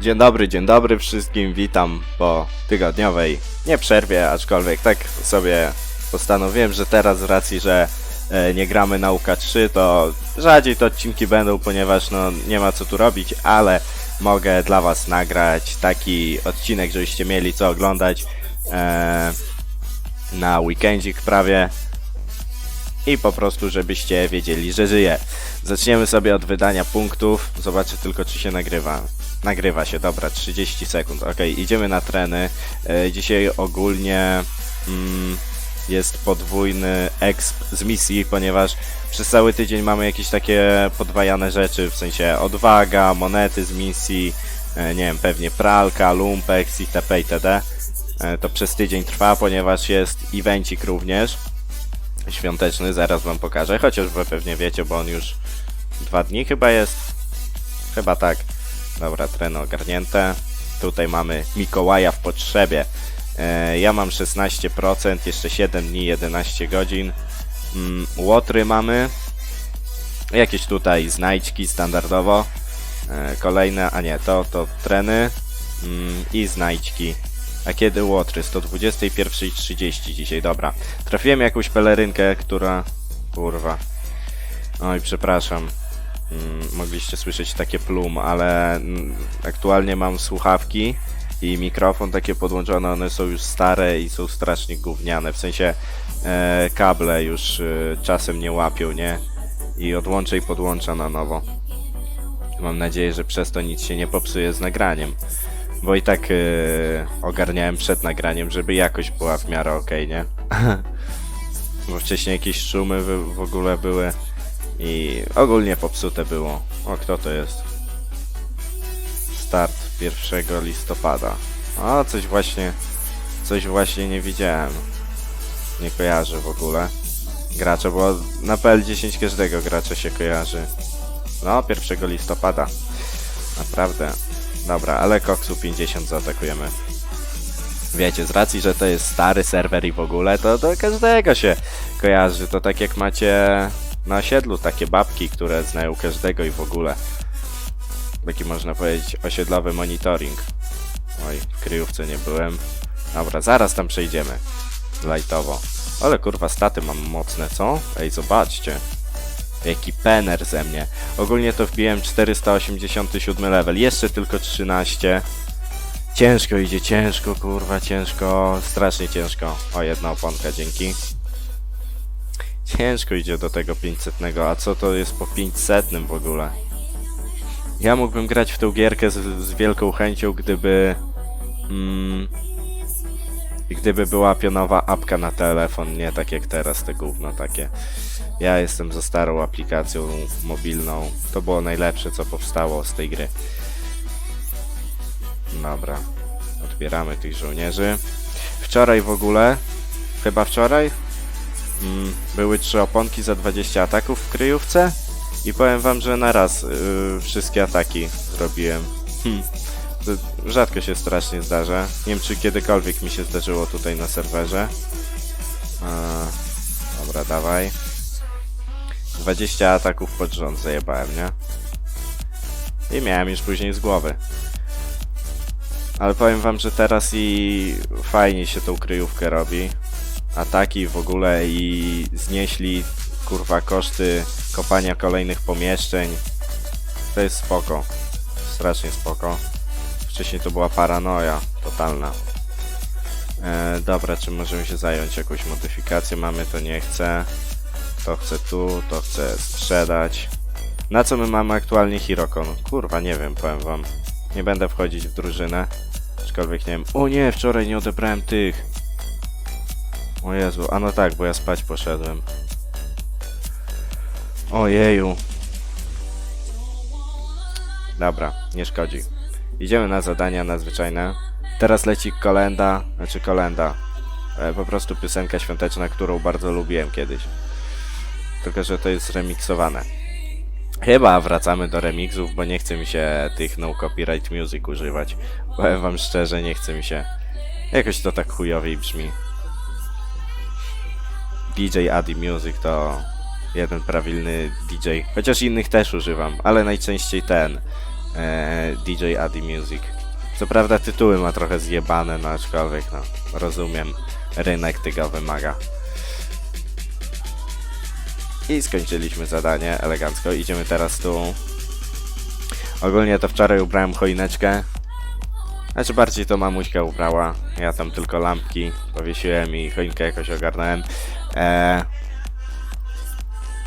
Dzień dobry, dzień dobry wszystkim, witam po tygodniowej nie przerwie, aczkolwiek tak sobie postanowiłem, że teraz z racji, że e, nie gramy nauka 3, to rzadziej te odcinki będą, ponieważ no nie ma co tu robić, ale mogę dla was nagrać taki odcinek, żebyście mieli co oglądać e, na weekendzik prawie i po prostu żebyście wiedzieli, że żyję. Zaczniemy sobie od wydania punktów. Zobaczę tylko, czy się nagrywa. Nagrywa się, dobra, 30 sekund. Ok, idziemy na treny. E, dzisiaj ogólnie mm, jest podwójny exp z misji, ponieważ przez cały tydzień mamy jakieś takie podwajane rzeczy, w sensie odwaga, monety z misji, e, nie wiem, pewnie pralka, lumpex itp. itd. E, to przez tydzień trwa, ponieważ jest evencik również świąteczny, zaraz wam pokażę, chociaż wy pewnie wiecie, bo on już dwa dni chyba jest. Chyba tak. Dobra, treno ogarnięte. Tutaj mamy Mikołaja w potrzebie. E, ja mam 16%, jeszcze 7 dni, 11 godzin. Mm, łotry mamy. Jakieś tutaj znajdźki standardowo. E, kolejne, a nie, to, to treny mm, i znajdźki. A kiedy łotry? 121.30 dzisiaj, dobra. Trafiłem jakąś pelerynkę, która... Kurwa. Oj, przepraszam. Mm, mogliście słyszeć takie plum, ale aktualnie mam słuchawki i mikrofon takie podłączone, one są już stare i są strasznie gówniane, w sensie e, kable już e, czasem nie łapią, nie? I odłączę i podłączę na nowo. Mam nadzieję, że przez to nic się nie popsuje z nagraniem. Bo i tak e, ogarniałem przed nagraniem, żeby jakość była w miarę okej, nie? Bo wcześniej jakieś szumy w, w ogóle były i ogólnie popsute było. O, kto to jest? Start 1 listopada. O, coś właśnie, coś właśnie nie widziałem. Nie kojarzę w ogóle. Gracza, bo na PL10 każdego gracza się kojarzy. No, 1 listopada. Naprawdę. Dobra, ale koksu 50 zaatakujemy. Wiecie, z racji, że to jest stary serwer i w ogóle, to do każdego się kojarzy. To tak jak macie na osiedlu takie babki, które znają każdego i w ogóle. Taki można powiedzieć osiedlowy monitoring. Oj, w kryjówce nie byłem. Dobra, zaraz tam przejdziemy. Lightowo. Ale kurwa, staty mam mocne, co? Ej, zobaczcie. Jaki pener ze mnie. Ogólnie to wbiłem 487 level. Jeszcze tylko 13. Ciężko idzie, ciężko, kurwa, ciężko. Strasznie ciężko. O, jedna oponka, dzięki. Ciężko idzie do tego 500, a co to jest po 500 w ogóle? Ja mógłbym grać w tę gierkę z, z wielką chęcią, gdyby... Mm, gdyby była pionowa apka na telefon, nie tak jak teraz te gówno takie. Ja jestem za starą aplikacją mobilną. To było najlepsze, co powstało z tej gry. Dobra. Odbieramy tych żołnierzy. Wczoraj w ogóle, chyba wczoraj, były trzy oponki za 20 ataków w kryjówce i powiem wam, że na raz yy, wszystkie ataki zrobiłem. Hm. To rzadko się strasznie zdarza. Nie wiem, czy kiedykolwiek mi się zdarzyło tutaj na serwerze. Dobra, dawaj. 20 ataków pod rząd zajebałem, nie? I miałem już później z głowy. Ale powiem wam, że teraz i fajnie się tą kryjówkę robi. Ataki w ogóle i znieśli kurwa koszty kopania kolejnych pomieszczeń. To jest spoko. Strasznie spoko. Wcześniej to była paranoja totalna. E, dobra, czy możemy się zająć jakąś modyfikację? Mamy, to nie chcę. To chcę tu, to chcę sprzedać. Na co my mamy aktualnie Hirokon? Kurwa, nie wiem, powiem wam. Nie będę wchodzić w drużynę. Aczkolwiek nie wiem. O nie, wczoraj nie odebrałem tych. O Jezu, a no tak, bo ja spać poszedłem. Ojeju. Dobra, nie szkodzi. Idziemy na zadania nadzwyczajne. Teraz leci kolenda, znaczy kolenda. E, po prostu piosenka świąteczna, którą bardzo lubiłem kiedyś. Tylko, że to jest remiksowane. Chyba wracamy do remixów, bo nie chce mi się tych no copyright music używać. Powiem wam szczerze, nie chce mi się. Jakoś to tak chujowiej brzmi. DJ Adi Music to jeden prawilny DJ. Chociaż innych też używam, ale najczęściej ten. e, DJ Adi Music. Co prawda tytuły ma trochę zjebane, no aczkolwiek no, rozumiem, rynek tego wymaga. I skończyliśmy zadanie elegancko. Idziemy teraz tu. Ogólnie to wczoraj ubrałem choineczkę. Znaczy bardziej to mamuśka ubrała. Ja tam tylko lampki powiesiłem i choinkę jakoś ogarnąłem. Eee,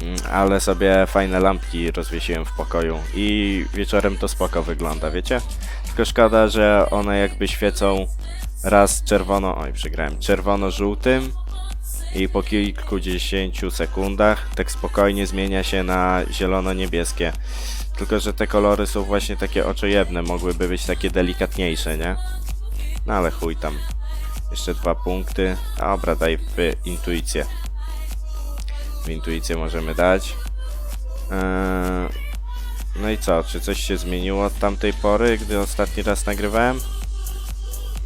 mm, ale sobie fajne lampki rozwiesiłem w pokoju i wieczorem to spoko wygląda, wiecie? Tylko szkoda, że one jakby świecą raz czerwono, oj przegrałem, czerwono-żółtym i po kilkudziesięciu sekundach tak spokojnie zmienia się na zielono-niebieskie. Tylko, że te kolory są właśnie takie oczojebne, mogłyby być takie delikatniejsze, nie? No ale chuj tam. Jeszcze dwa punkty. Dobra, daj w intuicję. W intuicję możemy dać. Eee, no i co? Czy coś się zmieniło od tamtej pory, gdy ostatni raz nagrywałem?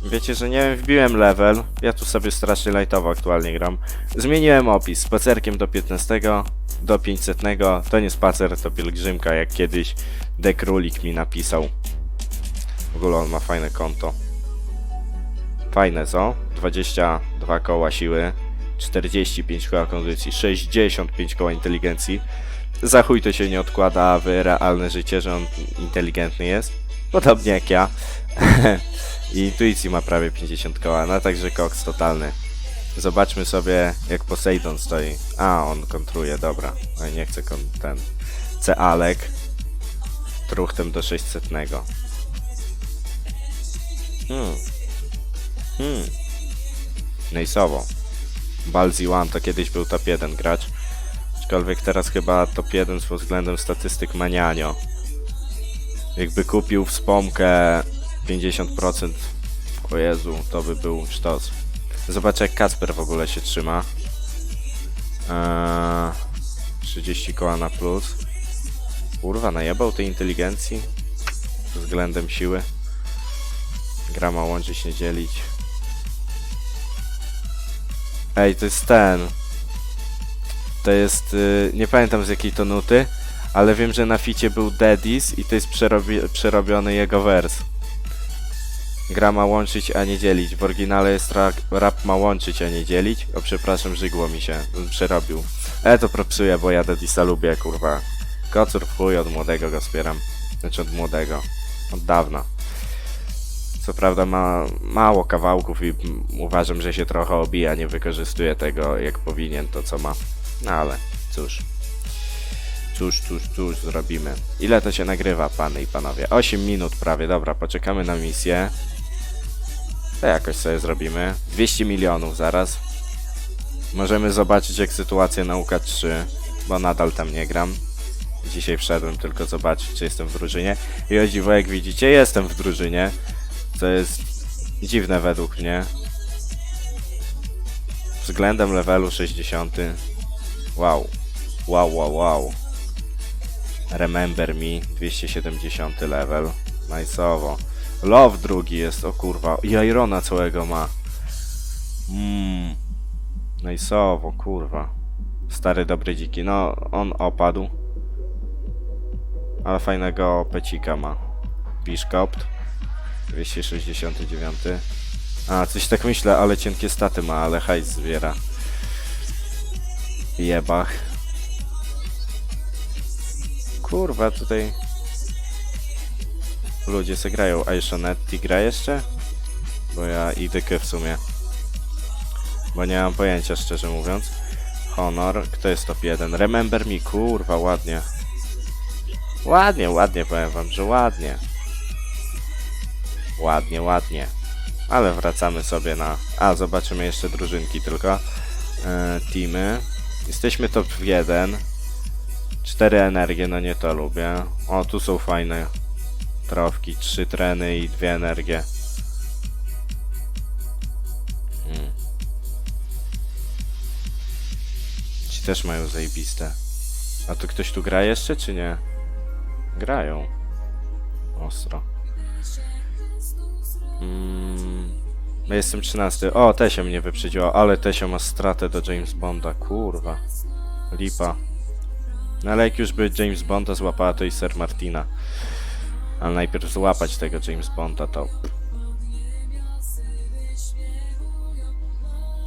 Wiecie, że nie wiem, wbiłem level. Ja tu sobie strasznie lightowo aktualnie gram. Zmieniłem opis. Spacerkiem do 15, do 500. To nie spacer, to pielgrzymka, jak kiedyś Dekrulik mi napisał. W ogóle on ma fajne konto. Fajne, co? 22 koła siły, 45 koła kondycji, 65 koła inteligencji. Za chuj to się nie odkłada w realne życie, że on inteligentny jest. Podobnie jak ja. I intuicji ma prawie 50 koła, no także koks totalny. Zobaczmy sobie jak Poseidon stoi. A, on kontruje, dobra. Oj, nie chcę ten. Cealek. Truchtem do 600. Hmm. Hmm. Nejsowo. Balzi One to kiedyś był top 1 gracz. Aczkolwiek teraz chyba top 1 pod względem statystyk Manianio. Jakby kupił wspomkę 50%, o Jezu, to by był sztos. Zobaczę jak Kacper w ogóle się trzyma. Eee, 30 koła na plus. Kurwa, najebał tej inteligencji względem siły. Gra ma łączyć, nie dzielić. Ej, to jest ten. To jest. y, nie pamiętam z jakiej to nuty, ale wiem, że na ficie był Daddy's i to jest przerobi przerobiony jego wers. Gra ma łączyć, a nie dzielić. W oryginale jest rap, rap ma łączyć, a nie dzielić. O, przepraszam, żygło mi się. Przerobił. E, to propsuję, bo ja Daddy'sa lubię, kurwa. Kocur chuj, od młodego go wspieram. Znaczy od młodego. Od dawna. Co prawda ma mało kawałków i uważam, że się trochę obija, nie wykorzystuje tego jak powinien, to co ma. No ale cóż. Cóż, cóż, cóż zrobimy. Ile to się nagrywa, pany i panowie? 8 minut prawie, dobra, poczekamy na misję. To jakoś sobie zrobimy. 200 milionów zaraz. Możemy zobaczyć jak sytuacja nauka 3, bo nadal tam nie gram. Dzisiaj wszedłem tylko zobaczyć, czy jestem w drużynie. I o dziwo, jak widzicie, jestem w drużynie. Co jest dziwne według mnie. Względem levelu 60. Wow. Wow, wow, wow. Remember Me 270 level. Nice'owo. Love drugi jest, o kurwa. I Irona całego ma. Mmm. Nice'owo, kurwa. Stary dobry dziki. No, on opadł. Ale fajnego pecika ma. Bishkopt. 269. A, coś tak myślę, ale cienkie staty ma, ale hajs zbiera. Jebach. Kurwa, tutaj... Ludzie se grają. A jeszcze Netty gra jeszcze? Bo ja idę w sumie. Bo nie mam pojęcia, szczerze mówiąc. Honor. Kto jest top 1? Remember me. Kurwa, ładnie. Ładnie, ładnie, powiem wam, że ładnie. Ładnie, ładnie. Ale wracamy sobie na... A, zobaczymy jeszcze drużynki tylko. E, teamy. Jesteśmy top 1. Cztery energie, no nie to lubię. O, tu są fajne trofki. Trzy treny i dwie energie. Hmm. Ci też mają zajebiste. A tu ktoś tu gra jeszcze, czy nie? Grają. Ostro. Mm, jestem 13. O, Tesio mnie wyprzedziła, ale Tesio ma stratę do James Bonda, kurwa. Lipa. No ale jak już by James Bonda złapała, to i Sir Martina. Ale najpierw złapać tego James Bonda to...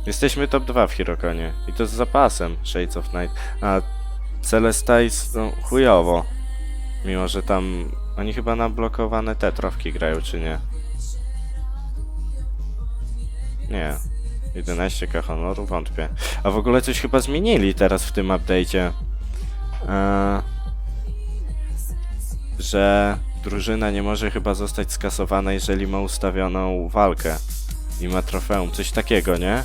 Jesteśmy top 2 w Hirokonie. I to z zapasem Shades of Night. A Celestice, no chujowo. Mimo, że tam... Oni chyba na blokowane te trofki grają, czy nie? Nie. 11k honoru, wątpię. A w ogóle coś chyba zmienili teraz w tym update'cie. Eee, że drużyna nie może chyba zostać skasowana, jeżeli ma ustawioną walkę i ma trofeum. Coś takiego, nie?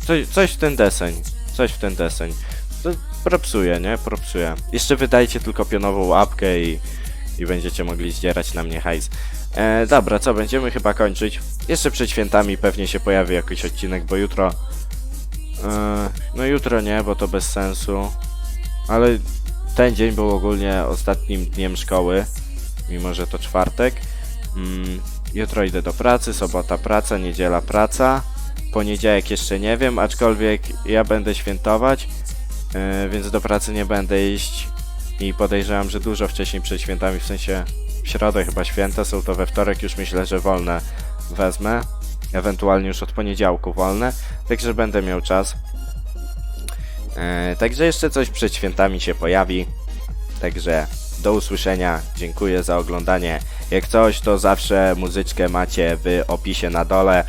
Coś, coś w ten deseń. Coś w ten deseń. To propsuje, nie? Propsuje. Jeszcze wydajcie tylko pionową łapkę i, i będziecie mogli zdzierać na mnie hajs. E, dobra, co, będziemy chyba kończyć. Jeszcze przed świętami pewnie się pojawi jakiś odcinek, bo jutro... E, no jutro nie, bo to bez sensu. Ale ten dzień był ogólnie ostatnim dniem szkoły, mimo że to czwartek. Mm, jutro idę do pracy, sobota praca, niedziela praca. Poniedziałek jeszcze nie wiem, aczkolwiek ja będę świętować, więc do pracy nie będę iść i podejrzewam, że dużo wcześniej przed świętami, w sensie w środę chyba święta są, to we wtorek już myślę, że wolne wezmę. Ewentualnie już od poniedziałku wolne, także będę miał czas. E, także jeszcze coś przed świętami się pojawi. Także do usłyszenia. Dziękuję za oglądanie. Jak coś, to zawsze muzyczkę macie w opisie na dole.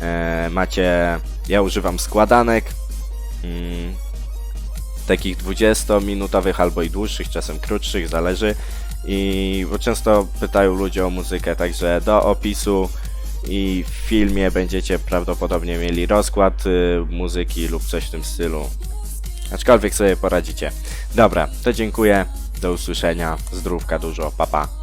E, macie. Ja używam składanek. Takich 20-minutowych albo i dłuższych, czasem krótszych, zależy. I bo często pytają ludzie o muzykę, także do opisu i w filmie będziecie prawdopodobnie mieli rozkład y, muzyki lub coś w tym stylu. Aczkolwiek sobie poradzicie. Dobra, to dziękuję. Do usłyszenia. Zdrówka dużo. Pa pa.